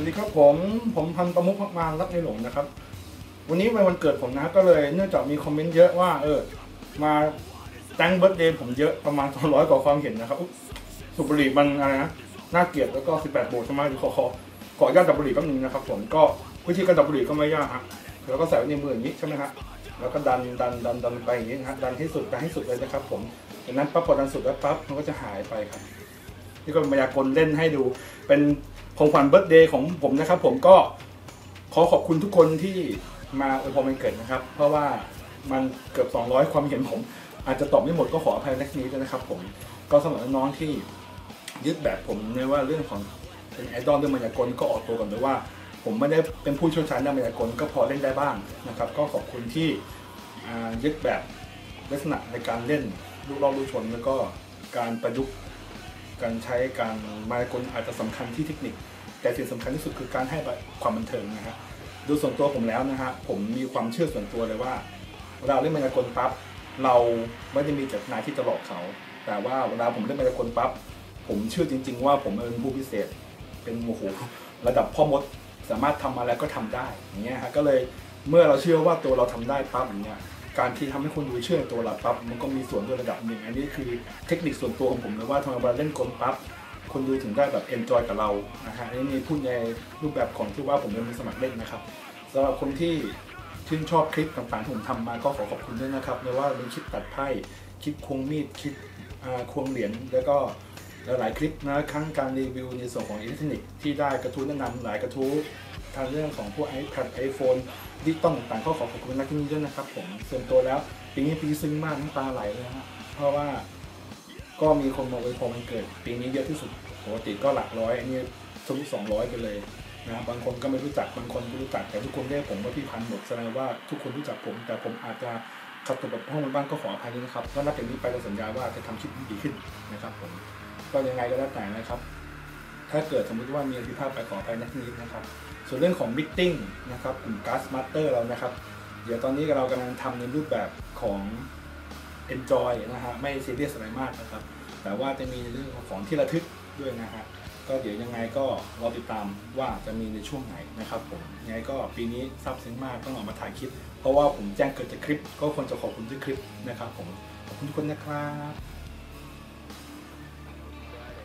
วัสดีครับผมผมพันประมุขมากๆรักในหลวงนะครับ วันนี้เป็นวันเกิดผมนะก็เลยเนื่องจากมีคอมเมนต์เยอะว่าเออมาแตงเบิร์ดเดย์ผมเยอะประมาณ200กว่าความเห็นนะครับสุบรีมันอะไรนะน่าเกลียดแล้วก็ 18 โบใช่ไหมขอขอขออญาตดับบุหรี่แป๊บนึงนะครับผมก็วิธีการดับบุหรี่ก็ไม่ยากฮะแล้วก็ใส่ไว้ในมืออย่างนี้ใช่ไหมฮะแล้วก็ดันดันดันดันไปอย่างนี้นะฮะดันให้สุดดันให้สุดเลยนะครับ ผมจากนั้นปั๊บพอดันสุดแล้วปั๊บมันก็จะหายไปครับ นี่ก็เป็นมายากลเล่นให้ดูเป็น ของขวัญเบิร์ตเดย์ของผมนะครับ ผมก็ขอขอบคุณทุกคนที่มาอวยพรวันเกิดนะครับ เพราะว่ามันเกือบ 200 ความเห็นผม อาจจะตอบไม่หมดก็ขออภัยในที่นี้ด้วยนะครับ ผมก็สำหรับน้องๆที่ยึดแบบผมในว่าเรื่องของเป็นไอดอลเรื่องมายากลก็ออกตัวก่อนเลยว่า ผมไม่ได้เป็นผู้เชี่ยวชาญด้านมายากลก็พอเล่นได้บ้างนะครับ ก็ขอบคุณที่ยึดแบบลักษณะในการเล่นลูกล่าลูกชนแล้วก็การประยุกต์ การใช้การมายากลอาจจะสำคัญที่เทคนิค แต่สิ่งสำคัญที่สุดคือการให้ความบันเทิงนะฮะดูส่วนตัวผมแล้วนะฮะผมมีความเชื่อส่วนตัวเลยว่าเวลาเล่นมายากลปั๊บเราไม่ได้มีเจตนาที่จะหลอกเขา แต่ว่าเวลาผมเล่นมายากลปั๊บผมเชื่อจริง ๆ ว่าผมเป็นผู้พิเศษ เป็นโมโหระดับพ่อมดสามารถทำอะไรก็ทำได้อย่างเงี้ยฮะก็เลยเมื่อเราเชื่อว่าตัวเราทำได้ปั๊บอย่างเงี้ย การที่ทำให้คนดูเชื่อในตัวเราปั๊บมันก็มีส่วนด้วยระดับหนึ่ง อันนี้คือเทคนิคส่วนตัวของผมเลยว่าทำไมเวลาเล่นกลปั๊บคนดูถึงได้แบบเอนจอยกับเรานะฮะอันนี้มีพูดในรูปแบบของที่ว่าผมเป็นมือสมัครเล่นนะครับสำหรับคนที่ชื่นชอบคลิปต่างๆที่ผมทำมาก็ขอขอบคุณด้วยนะครับไม่ว่าเป็นคลิปตัดไพ่คลิปควงมีดคลิปควงเหรียญแล้วก็หลายๆคลิปนะครั้งการรีวิวในส่วนของอิเล็กทรอนิกส์ที่ได้กระทู้แนะนำหลายกระทู้ ทางเรื่องของพวก iPad iPhone ดิจิตอลต่างๆก็ขอขอบคุณนักที่นี้ด้วยนะครับผมส่วนตัวแล้วปีนี้ปีซึ้งมากน้ำตาไหลเลยฮะเพราะว่าก็มีคนมาอวยพรวันเกิด ปีนี้เยอะที่สุดปกติก็หลักร้อยอันนี้ทะลุสองร้อยไปเลยนะบางคนก็ไม่รู้จักบางคนก็รู้จักแต่ทุกคนเรียกผมว่าพี่พันหมดแสดงว่าทุกคนรู้จักผม แต่ผมอาจจะขัดตัวแบบห้องบ้างก็ขออภัยด้วยนะครับก็นับจากนี้ไปเราสัญญาว่าจะทำคลิปที่ดีขึ้นนะครับผมก็ยังไงก็แล้วแต่นะครับ ถ้าเกิดสมมุติว่ามีอะไรผิดพลาดไปขอไปนักนิดนะครับ ส่วนเรื่องของมิ e นะครับกลุ่ม Gas Master เรานะครับ เดี๋ยวตอนนี้เรากำลังทำในรูปแบบของ Enjoy นะฮะไม่ซีเรียสอะไรมากนะครับ แต่ว่าจะมีเรื่องของที่ระทึกด้วยนะฮะก็เดี๋ยวยังไงก็รอติดตามว่าจะมีในช่วงไหนนะครับผมยังไงก็ปีนี้ซาบซึ้งมากต้องออกมาถ่ายคลิป เพราะว่าผมแจ้งเกิดจากคลิป ก็ควรจะขอบคุณที่คลิปนะครับผมขอบคุณทุกคนนะครับ